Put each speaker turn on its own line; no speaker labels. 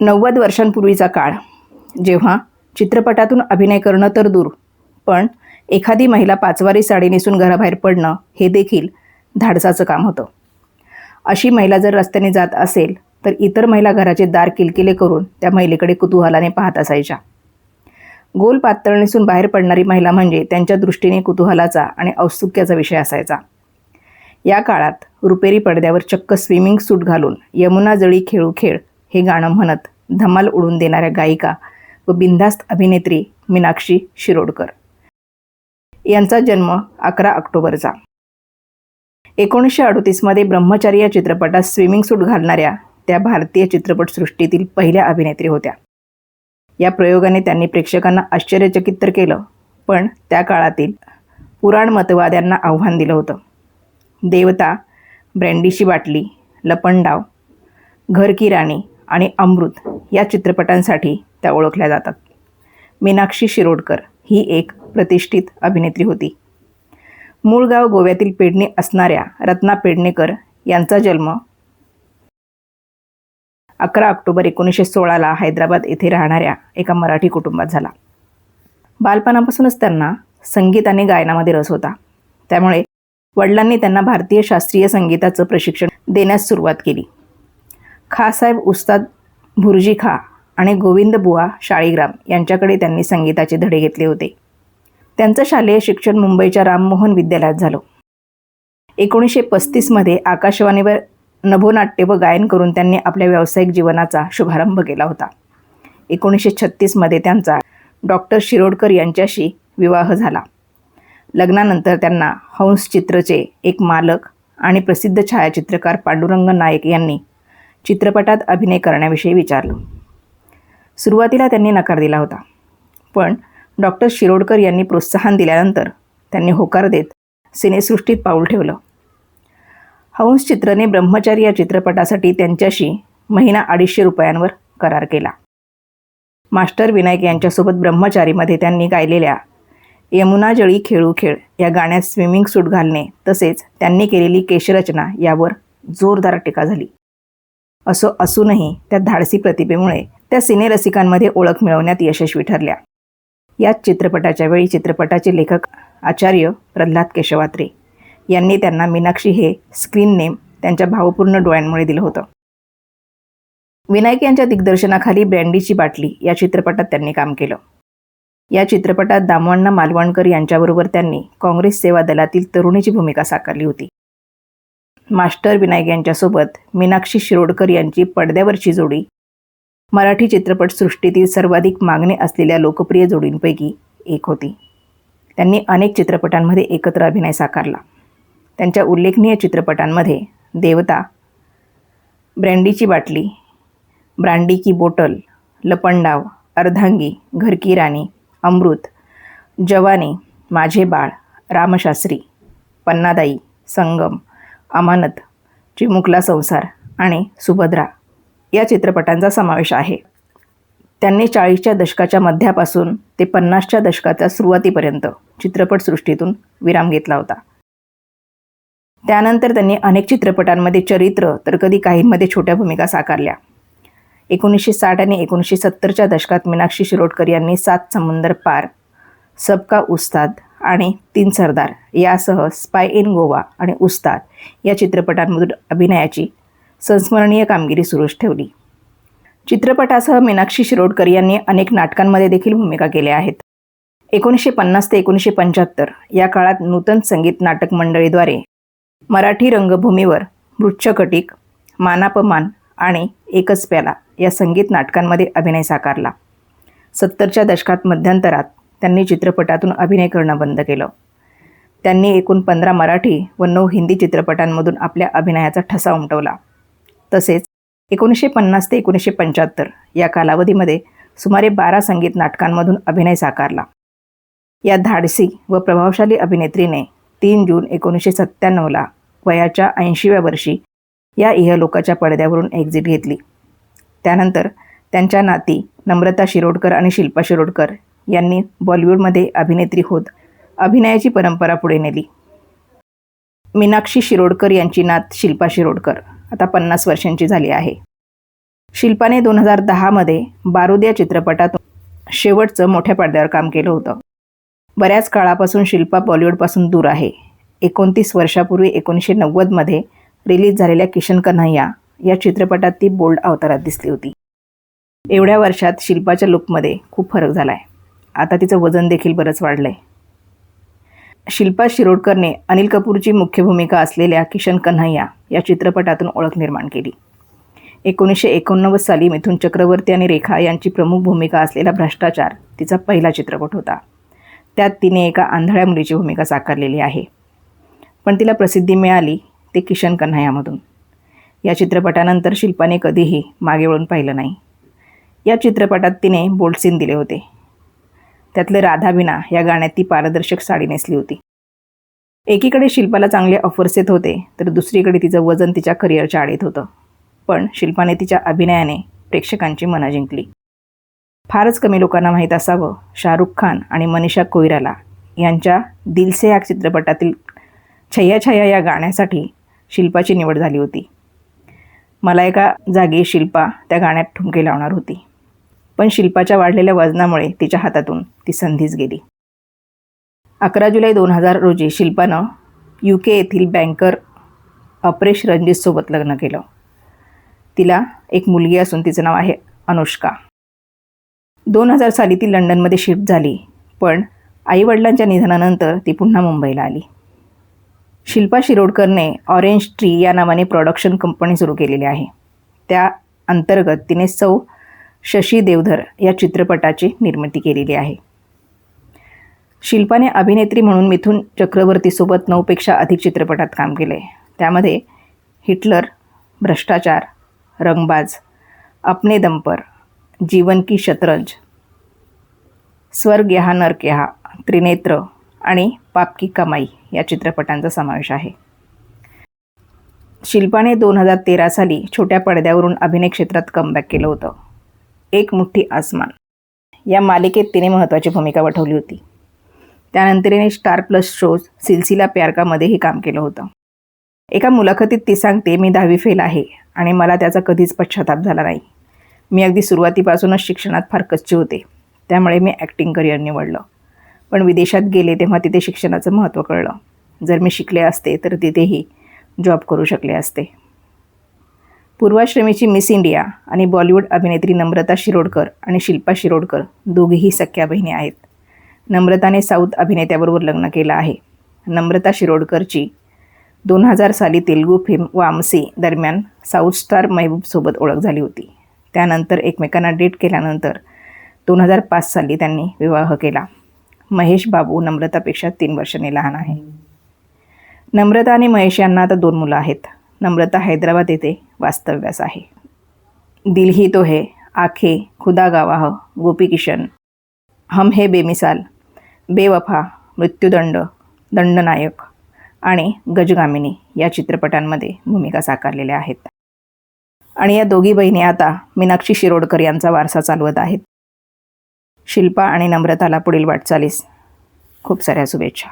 नव्वद वर्षांपूर्वीचा काळ. जेव्हा चित्रपटातून अभिनय करणं तर दूर पण एखादी महिला पाचवारी साडी नेसून घराबाहेर पडणं हे देखील धाडसाचं काम होतं. अशी महिला जर रस्त्याने जात असेल तर इतर महिला घराचे दार किलकिले करून त्या महिलेकडे कुतूहलाने पाहत असायच्या. गोल पातळ नेसून बाहेर पडणारी महिला म्हणजे त्यांच्या दृष्टीने कुतूहलाचा आणि औत्सुक्याचा विषय असायचा. या काळात रुपेरी पडद्यावर चक्क स्विमिंग सूट घालून यमुना जळी खेळू खेळ हे गाणं म्हणत धमाल उडून देणाऱ्या गायिका व बिंधास्त अभिनेत्री मीनाक्षी शिरोडकर. यांचा जन्म अकरा ऑक्टोबरचा. एकोणीसशे अडतीसमध्ये ब्रह्मचारी या चित्रपटात स्विमिंग सूट घालणाऱ्या त्या भारतीय चित्रपटसृष्टीतील पहिल्या अभिनेत्री होत्या. या प्रयोगाने त्यांनी प्रेक्षकांना आश्चर्यचकित तर केलं पण त्या काळातील पुराणमतवाद्यांना आव्हान दिलं होतं. देवता ब्रँडीशी बाटली लपंडाव घर की राणी आणि अमृत या चित्रपटांसाठी त्या ओळखल्या जातात. मीनाक्षी शिरोडकर ही एक प्रतिष्ठित अभिनेत्री होती. मूळ गाव गोव्यातील पेडणे असणाऱ्या रत्ना पेडणेकर यांचा जन्म अकरा ऑक्टोबर एकोणीसशे सोळाला हैदराबाद येथे राहणाऱ्या एका मराठी कुटुंबात झाला. बालपणापासूनच त्यांना संगीत आणि गायनामध्ये रस होता. त्यामुळे वडिलांनी त्यांना भारतीय शास्त्रीय संगीताचं प्रशिक्षण देण्यास सुरुवात केली. खासाहेब उस्ताद भुर्जी खा आणि गोविंद बुवा शाळीग्राम यांच्याकडे त्यांनी संगीताचे धडे घेतले होते. त्यांचं शालेय शिक्षण मुंबईच्या राममोहन विद्यालयात झालं. एकोणीसशे पस्तीसमध्ये आकाशवाणीवर नभोनाट्य व गायन करून त्यांनी आपल्या व्यावसायिक जीवनाचा शुभारंभ केला होता. एकोणीसशे छत्तीसमध्ये त्यांचा डॉक्टर शिरोडकर यांच्याशी विवाह झाला. लग्नानंतर त्यांना हंस चित्रचे एक मालक आणि प्रसिद्ध छायाचित्रकार पांडुरंग नाईक यांनी चित्रपटात अभिनय करण्याविषयी विचारलं. सुरुवातीला त्यांनी नकार दिला होता. पण डॉक्टर शिरोडकर यांनी प्रोत्साहन दिल्यानंतर त्यांनी होकार देत सिनेसृष्टीत पाऊल ठेवलं. हंस चित्रने ब्रह्मचारी या चित्रपटासाठी त्यांच्याशी महिना अडीचशे रुपयांवर करार केला. मास्टर विनायक यांच्यासोबत ब्रह्मचारीमध्ये त्यांनी गायलेल्या यमुना जळी खेळू खेळ या गाण्यात स्विमिंग सूट घालणे तसेच त्यांनी केलेली केशरचना यावर जोरदार टीका झाली. असं असूनही त्या धाडसी प्रतिभेमुळे त्या सिनेरसिकांमध्ये ओळख मिळवण्यात यशस्वी ठरल्या. याच चित्रपटाच्या वेळी चित्रपटाचे लेखक आचार्य प्रल्हाद केशवात्रे यांनी त्यांना मीनाक्षी हे स्क्रीन नेम त्यांच्या भावपूर्ण डोळ्यांमुळे दिलं होतं. विनायक यांच्या दिग्दर्शनाखाली ब्रँडीची बाटली या चित्रपटात त्यांनी काम केलं. या चित्रपटात दामवण्णा मालवणकर यांच्याबरोबर त्यांनी काँग्रेस सेवा दलातील तरुणीची भूमिका साकारली होती. मास्टर विनायक यांच्यासोबत मीनाक्षी शिरोडकर यांची पडद्यावरची जोडी. मराठी चित्रपटसृष्टीतील सर्वाधिक मागणी असलेल्या लोकप्रिय जोडींपैकी एक होती. त्यांनी अनेक चित्रपटांमध्ये एकत्र अभिनय साकारला. त्यांच्या उल्लेखनीय चित्रपटांमध्ये देवता ब्रँडीची बाटली ब्रांडी की बोटल लपंडाव अर्धांगी घर की राणी अमृत जवानी माझे बाळ रामशास्त्री पन्नादाई संगम अमानत चिमुकला संसार आणि सुभद्रा या चित्रपटांचा समावेश आहे. त्यांनी चाळीसच्या दशकाच्या मध्यापासून ते पन्नासच्या दशकाच्या सुरुवातीपर्यंत चित्रपटसृष्टीतून विराम घेतला होता. त्यानंतर त्यांनी अनेक चित्रपटांमध्ये चरित्र तर कधी काहींमध्ये छोट्या भूमिका साकारल्या. एकोणीसशे साठ आणि एकोणीसशे सत्तरच्या दशकात मीनाक्षी शिरोडकर यांनी सात समुंदर पार सबका उस्ताद आणि तीन सरदार यासह स्पाय इन गोवा आणि उस्ताद या चित्रपटांमधून अभिनयाची संस्मरणीय कामगिरी सुरूच ठेवली. चित्रपटासह मीनाक्षी शिरोडकर यांनी अनेक नाटकांमध्ये देखील भूमिका केल्या आहेत. एकोणीसशे पन्नास ते एकोणीसशे पंच्याहत्तर या काळात नूतन संगीत नाटक मंडळीद्वारे मराठी रंगभूमीवर मृच्छकटिक मानापमान आणि एकच प्याला या संगीत नाटकांमध्ये अभिनय साकारला. सत्तरच्या दशकात मध्यंतरात त्यांनी चित्रपटातून अभिनय करणं बंद केलं. त्यांनी एकूण पंधरा मराठी व नऊ हिंदी चित्रपटांमधून आपल्या अभिनयाचा ठसा उमटवला. तसेच एकोणीसशे पन्नास ते एकोणीसशे पंच्याहत्तर या कालावधीमध्ये सुमारे बारा संगीत नाटकांमधून अभिनय साकारला. या धाडसी व प्रभावशाली अभिनेत्रीने तीन जून एकोणीसशे सत्त्याण्णवला वयाच्या ऐंशीव्या वर्षी या इहलोकाच्या पडद्यावरून एक्झिट घेतली. त्यानंतर त्यांच्या नाती नम्रता शिरोडकर आणि शिल्पा शिरोडकर यांनी बॉलिवूडमध्ये अभिनेत्री होत अभिनयाची परंपरा पुढे नेली. मीनाक्षी शिरोडकर यांची नात शिल्पा शिरोडकर. आता पन्नास वर्षांची झाली आहे. शिल्पाने दोन हजार दहामध्ये बारूद या चित्रपटातून शेवटचं मोठ्या पडद्यावर काम केलं होतं. बऱ्याच काळापासून शिल्पा बॉलिवूडपासून दूर आहे. एकोणतीस वर्षापूर्वी एकोणीसशे नव्वदमध्ये रिलीज झालेल्या किशन कन्हैया या चित्रपटात ती बोल्ड अवतारात दिसली होती. एवढ्या वर्षात शिल्पाच्या लुकमध्ये खूप फरक झाला आहे आता तिचं वजन देखील बरंच वाढलं आहे शिल्पा शिरोडकरने अनिल कपूरची मुख्य भूमिका असलेल्या किशन कन्हैया या चित्रपटातून ओळख निर्माण केली. एकोणीसशे एकोणनव्वद साली मिथुन चक्रवर्ती आणि रेखा यांची प्रमुख भूमिका असलेला भ्रष्टाचार तिचा पहिला चित्रपट होता. त्यात तिने एका आंधळ्या मुलीची भूमिका साकारलेली आहे. पण तिला प्रसिद्धी मिळाली ते किशन कन्हैयामधून. या चित्रपटानंतर शिल्पाने कधीही मागे वळून पाहिलं नाही. या चित्रपटात तिने बोल्ड सीन दिले होते. त्यातलं राधाबिना या गाण्यात ती पारदर्शक साडी नेसली होती. एकीकडे शिल्पाला चांगले ऑफर्स येत होते तर दुसरीकडे तिचं वजन तिच्या करिअरच्या आडीत होतं. पण शिल्पाने तिच्या अभिनयाने प्रेक्षकांची मनं जिंकली. फारच कमी लोकांना माहीत असावं शाहरुख खान आणि मनीषा कोईराला यांच्या दिलसे या चित्रपटातील छय्या छय्या या गाण्यासाठी शिल्पाची निवड झाली होती. मला एका जागी शिल्पा त्या गाण्यात ठुमके लावणार होती. पण शिल्पाच्या वाढलेल्या वजनामुळे तिच्या हातातून ती संधीच गेली. अकरा जुलै दोन हजार रोजी शिल्पानं यू के येथील बँकर अप्रेश रणजितसोबत लग्न केलं. तिला एक मुलगी असून तिचं नाव आहे अनुष्का. दोन हजार साली ती लंडनमध्ये शिफ्ट झाली पण आईवडिलांच्या निधनानंतर ती पुन्हा मुंबईला आली. शिल्पा शिरोडकरने ऑरेंज ट्री या नावाने प्रोडक्शन कंपनी सुरू केलेली आहे. त्या अंतर्गत तिने सौ शशी देवधर या चित्रपटाची निर्मिती केलेली आहे. शिल्पाने अभिनेत्री म्हणून मिथुन चक्रवर्तीसोबत नऊपेक्षा अधिक चित्रपटात काम केले. त्यामध्ये हिटलर भ्रष्टाचार रंगबाज अपने दंपर जीवन की शतरंज स्वर्ग यहा नर्क यहा त्रिनेत्र आणि पाप की कमाई या चित्रपटांचा समावेश आहे. शिल्पाने दोन हजार तेरा साली छोट्या पडद्यावरून अभिनय क्षेत्रात कमबॅक केलं होतं. एक मुठ्ठी आसमान. या मालिकेत तिने महत्त्वाची भूमिका वठवली होती. त्यानंतर तिने स्टार प्लस शोज सिलसिला प्यारकामध्येही काम केलं होतं. एका मुलाखतीत ती सांगते मी दहावी फेल आहे आणि मला त्याचा कधीच पश्चाताप झाला नाही. मी अगदी सुरुवातीपासूनच शिक्षणात फार कच्चे होते. त्यामुळे मी ॲक्टिंग करिअर निवडलं. पण विदेशात गेले तेव्हा तिथे शिक्षणाचं महत्त्व कळलं. जर मी शिकले असते तर तिथेही जॉब करू शकले असते. पूर्वाश्रमीची मिस इंडिया आणि बॉलिवूड अभिनेत्री नम्रता शिरोडकर आणि शिल्पा शिरोडकर दोघीही सख्या बहिणी आहेत. नम्रताने साऊथ अभिनेत्याबरोबर लग्न केलं आहे. नम्रता शिरोडकरची दोन हजार साली तेलुगू फिल्म वामसी दरम्यान साऊथ स्टार महबूबसोबत ओळख झाली होती. त्यानंतर एकमेकांना डेट केल्यानंतर दोन हजार पाच साली त्यांनी विवाह केला. महेश बाबू नम्रतापेक्षा तीन वर्षांनी लहान आहे. नम्रता आणि महेश यांना आता दोन मुलं आहेत. नम्रता हैदराबाद येथे वास्तव्यास आहे. दिल ही तो है आखे खुदा गावाह गोपी किशन. हम हे बेमिसाल बेवफा मृत्यूदंड दंडनायक आणि गजगामिनी या चित्रपटांमध्ये भूमिका साकारलेल्या आहेत. आणि या दोघी बहिणी आता मीनाक्षी शिरोडकर यांचा वारसा चालवत आहेत. शिल्पा आणि नम्रताला पुढील वाटचालीस खूप साऱ्या शुभेच्छा.